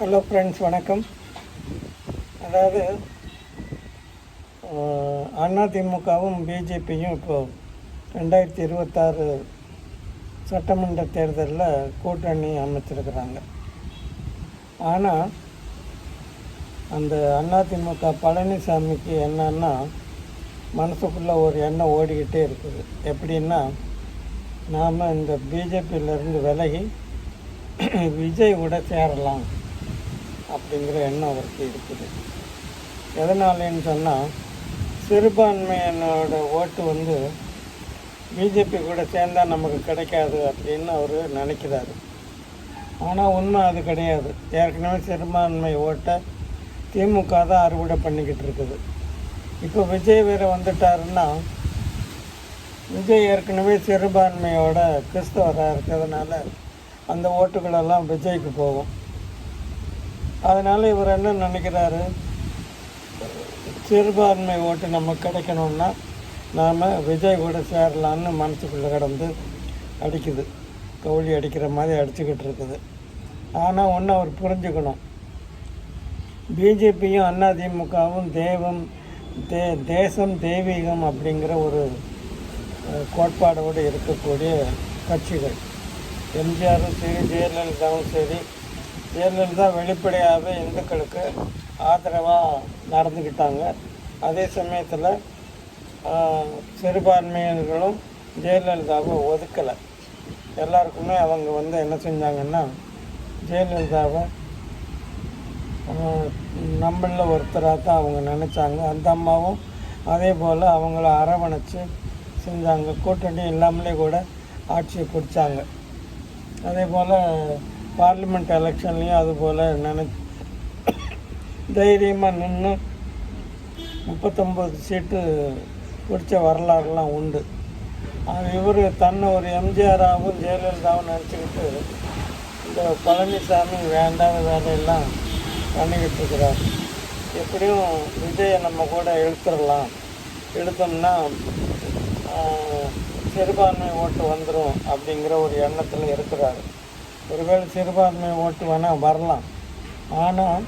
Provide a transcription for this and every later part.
Hello friends வணக்கம். அதாவது அதிமுகவும் பிஜேபியும் இப்போது ரெண்டாயிரத்தி இருபத்தாறு சட்டமன்ற தேர்தலில் கூட்டணி அமைச்சிருக்கிறாங்க. ஆனால் அந்த அதிமுக பழனிசாமிக்கு என்னன்னா மனசுக்குள்ளே ஒரு எண்ணம் ஓடிக்கிட்டே இருக்குது. எப்படின்னா நாம் இந்த பிஜேபியிலேருந்து விலகி விஜய் கூட சேரலாம். அப்படிங்கிற எண்ணம் அவருக்கு இருக்குது. எதனாலேன்னு சொன்னால் சிறுபான்மையினோட ஓட்டு வந்து பிஜேபி கூட சேர்ந்தால் நமக்கு கிடைக்காது அப்படின்னு அவர் நினைக்கிறாரு. ஆனால் உண்மை அது கிடையாது. ஏற்கனவே சிறுபான்மை ஓட்டை திமுக தான் அறுவடை பண்ணிக்கிட்டு இருக்குது. இப்போ விஜய் வேறு வந்துட்டாருன்னா விஜய் ஏற்கனவே சிறுபான்மையோட கிறிஸ்தவராக இருக்கிறதுனால அந்த ஓட்டுகளெல்லாம் விஜய்க்கு போகும். அதனால் இவர் என்ன நினைக்கிறாரு? சிறுபான்மை ஓட்டு நமக்கு கிடைக்கணும்னா நாம் விஜய் கூட சேரலான்னு மனசுக்குள்ளே கிடந்து அடிக்குது. கவுளி அடிக்கிற மாதிரி அடிச்சுக்கிட்டு இருக்குது. ஆனால் ஒன்று அவர் புரிஞ்சுக்கணும். பிஜேபியும் அதிமுகவும் தேவம் தே தேசம் தெய்வீகம் அப்படிங்கிற ஒரு கோட்பாடோடு இருக்கக்கூடிய கட்சிகள். எம்ஜிஆரும் சரி ஜெயலலிதாவும் சரி ஜெயலலிதா வெளிப்படையாகவே இந்துக்களுக்கு ஆதரவாக நடந்துக்கிட்டாங்க. அதே சமயத்தில் சிறுபான்மையினர்களும் ஜெயலலிதாவை ஒதுக்கலை. எல்லாருக்குமே அவங்க வந்து என்ன செஞ்சாங்கன்னா ஜெயலலிதாவை நம்மளில் ஒருத்தராக தான் அவங்க நினச்சாங்க. அந்த அம்மாவும் அதே போல் அவங்கள அரவணைச்சு செஞ்சாங்க. கூட்டணி இல்லாமலே கூட ஆட்சியை பிடிச்சாங்க. அதே போல் பார்லிமெண்ட் எலெக்ஷன்லேயும் அது போல் நினை தைரியமாக நின்று முப்பத்தொம்பது சீட்டு பிடிச்ச வரலாறுலாம் உண்டு. அது இவர் தன்னை ஒரு எம்ஜிஆராகவும் ஜெயலலிதாவும் நினச்சிக்கிட்டு இந்த பழனிசாமி வேண்டாத வேலையெல்லாம் பண்ணிக்கிட்டு இருக்கிறார். எப்படியும் விஜயை நம்ம கூட இழுத்துடலாம். இழுத்தோம்னா சிறுபான்மை ஓட்டு வந்துடும் அப்படிங்கிற ஒரு எண்ணத்தில் இருக்கிறார். ஒருவேளை சிறுபான்மை ஓட்டு வேணால் வரலாம். ஆனால்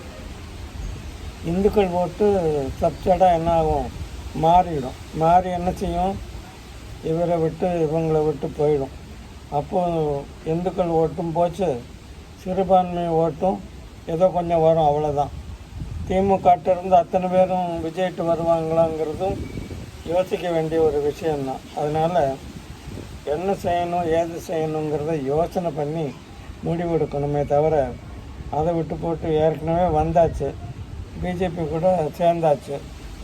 இந்துக்கள் ஓட்டு சப்சடாக என்ன ஆகும்? மாறிடும். மாறி என்ன செய்யும்? இவரை விட்டு இவங்களை விட்டு போயிடும். அப்போது இந்துக்கள் ஓட்டும் போச்சு சிறுபான்மை ஓட்டும் ஏதோ கொஞ்சம் வரும் அவ்வளோதான் திமுகட்ட இருந்து அத்தனை பேரும் விஜய்ட்டு வருவாங்களாங்கிறதும் யோசிக்க வேண்டிய ஒரு விஷயந்தான் அதனால் என்ன செய்யணும் ஏது செய்யணுங்கிறத யோசனை பண்ணி முடிவெடுக்கணுமே தவிர அதை விட்டு போட்டு ஏற்கனவே வந்தாச்சு. பிஜேபி கூட சேர்ந்தாச்சு.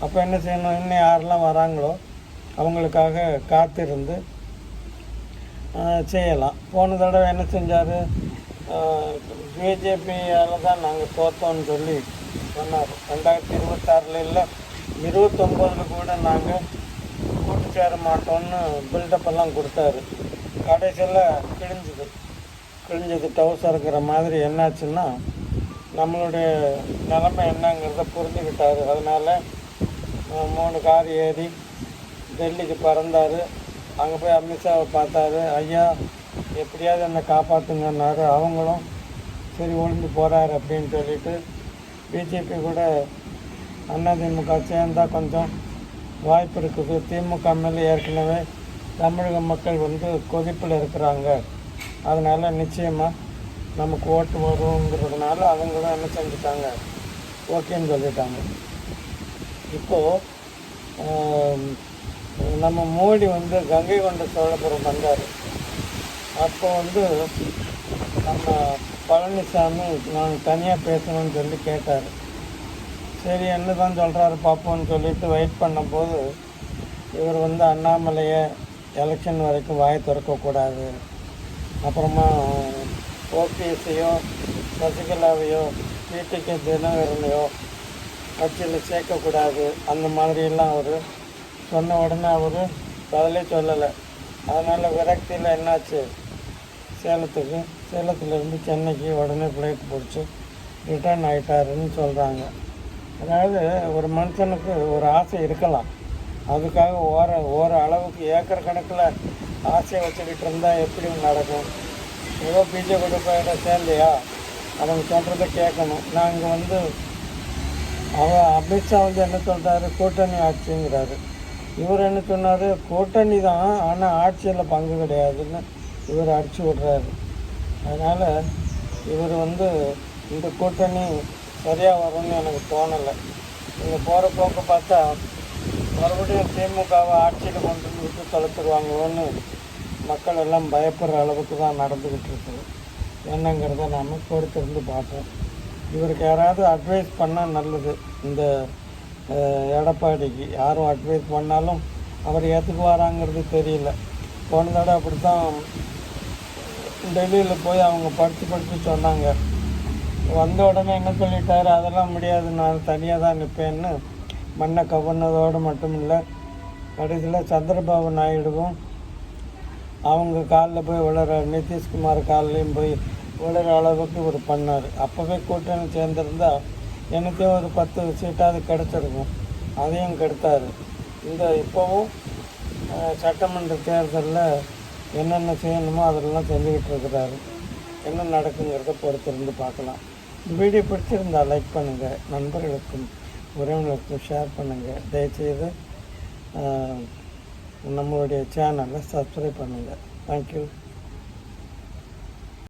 அப்போ என்ன செய்யணும்? இன்னும் யாரெல்லாம் வராங்களோ அவங்களுக்காக காத்திருந்து செய்யலாம். போன தடவை என்ன செஞ்சார்? பிஜேபியால் தான் நாங்கள் தோத்தோம்னு சொல்லி சொன்னார். ரெண்டாயிரத்தி இருபத்தாறில் இல்லை இருபத்தொம்போதில் கூட நாங்கள் கூட்டு சேர மாட்டோம்னு பில்டப் எல்லாம் கொடுத்தாரு. கடைசியில் கிழிஞ்சுது. கிழிஞ்சது டவுசர் இருக்கிற மாதிரி என்னாச்சுன்னா நம்மளுடைய நிலைமை என்னங்கிறத புரிஞ்சுக்கிட்டார். அதனால் மூணு கார் ஏறி டெல்லிக்கு பறந்தார். அங்கே போய் அமித்ஷாவை பார்த்தாரு. ஐயா எப்படியாவது என்னை காப்பாற்றுங்கன்னாரு அவங்களும் சரி ஒளிஞ்சு போகிறாரு அப்படின்னு சொல்லிட்டு பிஜேபி கூட அதிமுக சேர்ந்தால் கொஞ்சம் வாய்ப்பு இருக்குது. திமுக மேலே ஏற்கனவே தமிழக மக்கள் வந்து கொதிப்பில் இருக்கிறாங்க. அதனால் நிச்சயமாக நமக்கு ஓட்டு வருங்கிறதுனால அவங்களும் என்ன செஞ்சுட்டாங்க? ஓகேன்னு சொல்லிட்டாங்க. இப்போது நம்ம மோடி வந்து கங்கை கொண்ட சோழபுரம் வந்தார். அப்போ வந்து நம்ம பழனிசாமி நான் தனியாக பேசணும்னு சொல்லி கேட்டார். சரி என்ன தான் சொல்கிறாரு பார்ப்போம்னு சொல்லிட்டு வெயிட் பண்ணும்போது இவர் வந்து அண்ணாமலையை எலெக்ஷன் வரைக்கும் வாய் திறக்கக்கூடாது. அப்புறமா ஓபிஎஸ்ஸையோ சசிகலாவையோ வீட்டுக்கு தினகரனையோ கட்சியில் சேர்க்கக்கூடாது. அந்த மாதிரியெல்லாம் அவர் சொன்ன உடனே அவர் பதிலே சொல்லலை. அதனால் விரக்தியில் என்னாச்சு? சேலத்துக்கு சேலத்துலேருந்து சென்னைக்கு உடனே ஃப்ளைட் பிடிச்சி ரிட்டர்ன் ஆகிட்டாருன்னு சொல்கிறாங்க அதாவது ஒரு மனுஷனுக்கு ஒரு ஆசை இருக்கலாம். அதுக்காக ஓர ஓர அளவுக்கு ஏக்கர் கணக்கில் ஆசையை வச்சுக்கிட்டு இருந்தால் எப்படி நடக்கும்? ஏதோ பிஜே போயிட சேர்ந்தியா அவங்க சொல்கிறத கேட்கணும். நாங்கள் வந்து அவ அமித்ஷா வந்து என்ன சொல்கிறாரு கூட்டணி ஆட்சிங்கிறாரு. இவர் என்ன சொன்னார்? கூட்டணி தான் ஆனால் ஆட்சியில் பங்கு கிடையாதுன்னு இவர் அடிச்சு விடுறாரு. அதனால் இவர் வந்து இந்த கூட்டணி சரியாக வரும்னு எனக்கு தோணலை. இங்கே போகிற போக்கு பார்த்தா மறுபடியும் திமுகவை ஆட்சியில் கொண்டு விட்டு தொலைச்சிருவாங்களோன்னு மக்கள் எல்லாம் பயப்படுற அளவுக்கு தான் நடந்துக்கிட்டு இருக்குது என்னங்கிறத நாம் பொறுத்திருந்து பார்ப்போம். இவருக்கு யாராவது அட்வைஸ் பண்ணால் நல்லது. இந்த எடப்பாடிக்கு யாரும் அட்வைஸ் பண்ணாலும் அவர் ஏற்றுக்குவாராங்கிறது தெரியல. போன தடவை அப்படி தான் டெல்லியில் போய் அவங்க படித்து படித்து சொன்னாங்க. வந்த உடனே என்ன சொல்லிட்டாரு? அதெல்லாம் முடியாது. நான் தனியாக தான் நிற்பேன்னு மண்ணை கவர்னதோடு மட்டும் இல்லை கடைசியில் சந்திரபாபு நாயுடுவும் அவங்க காலில் போய் விழுற நிதிஷ்குமார் கால்லையும் போய் விழுற அளவுக்கு ஒரு பண்ணார். அப்போவே கூட்டணி சேர்ந்திருந்தால் எனக்கே ஒரு பத்து சீட்டாவது கிடச்சிருக்கும். அதையும் கெடுத்தார். இந்த இப்போவும் சட்டமன்ற தேர்தலில் என்னென்ன செய்யணுமோ அதெல்லாம் செஞ்சுக்கிட்டு இருக்கிறாரு. என்ன நடக்குங்கிறத பொறுத்திருந்து பார்க்கலாம். இந்த வீடியோ பிடிச்சிருந்தா லைக் பண்ணுங்கள் நண்பர்களுக்கும் உறவினர்களுக்கும் ஷேர் பண்ணுங்கள் தயவுசெய்து நம்மளுடைய சேனலை சப்ஸ்கிரைப் பண்ணுங்கள் தேங்க்யூ